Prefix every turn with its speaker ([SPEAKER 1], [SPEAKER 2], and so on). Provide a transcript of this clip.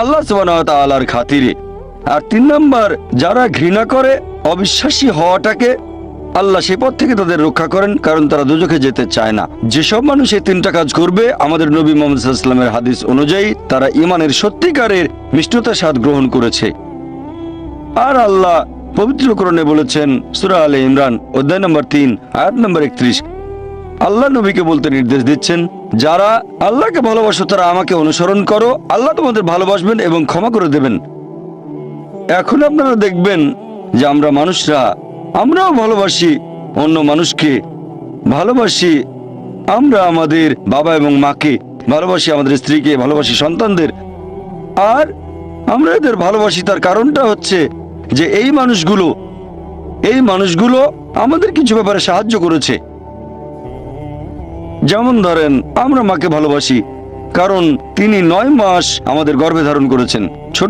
[SPEAKER 1] আল্লাহ সুবাহর খাতিরে। আর তিন নম্বর, যারা ঘৃণা করে, অবিশ্বাসী হওয়াটাকে আল্লাহ সে পথ থেকে তাদের রক্ষা করেন, কারণ তারা দুজকে যেতে চায় না। যেসব মানুষ এই তিনটা কাজ করবে, আমাদের নবী মোহাম্মদ ইসলামের হাদিস অনুযায়ী তারা ইমানের সত্যিকারের মিষ্টতার স্বাদ গ্রহণ করেছে। আর আল্লাহ পবিত্রকরণে বলেছেন, সুরা আলে ইমরান, অধ্যায় নম্বর তিন, আয়াত নম্বর একত্রিশ আল্লাহ নবীকে বলতে নির্দেশ দিচ্ছেন, যারা আল্লাহকে ভালোবাসো, তারা আমাকে অনুসরণ করো। আল্লাহ তোমাদের ভালোবাসবেন এবং ক্ষমা করে দেবেন। এখন আপনারা দেখবেন যে আমরা মানুষরা, আমরাও ভালোবাসি, অন্য মানুষকে ভালোবাসি। আমরা আমাদের বাবা এবং মাকে ভালোবাসি, আমাদের স্ত্রীকে ভালোবাসি, সন্তানদের। আর আমরা এদের ভালোবাসি, তার কারণটা হচ্ছে যে এই মানুষগুলো এই মানুষগুলো আমাদের কিছু ব্যাপারে সাহায্য করেছে। যেমন ধরেন আমরা মাকে ভালোবাসি কারণ তিনি নয় মাস আমাদের গর্ভে ধারণ করেছেন। ছোট